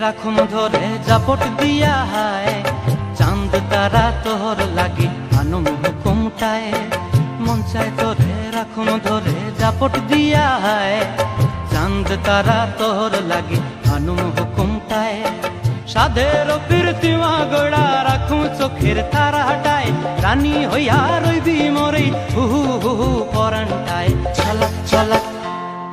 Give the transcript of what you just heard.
রাখুন ধরে, জাপট দিয়া হায়। চাঁদ, তারা তোর লাগে আনুম হুকুমটায় চায় তোরে, রাখুন ধরে, জাপট দিয়া হায়। চাঁদ, তারা তোর লাগে আনুম হুকুমটায় সাধের কীর্তিমা গোড়া রাখুন চোখের তারা হাটায় রানী হইয়া রইবি মরে হু হু হু পরান্টায়। ছলাক ছলাক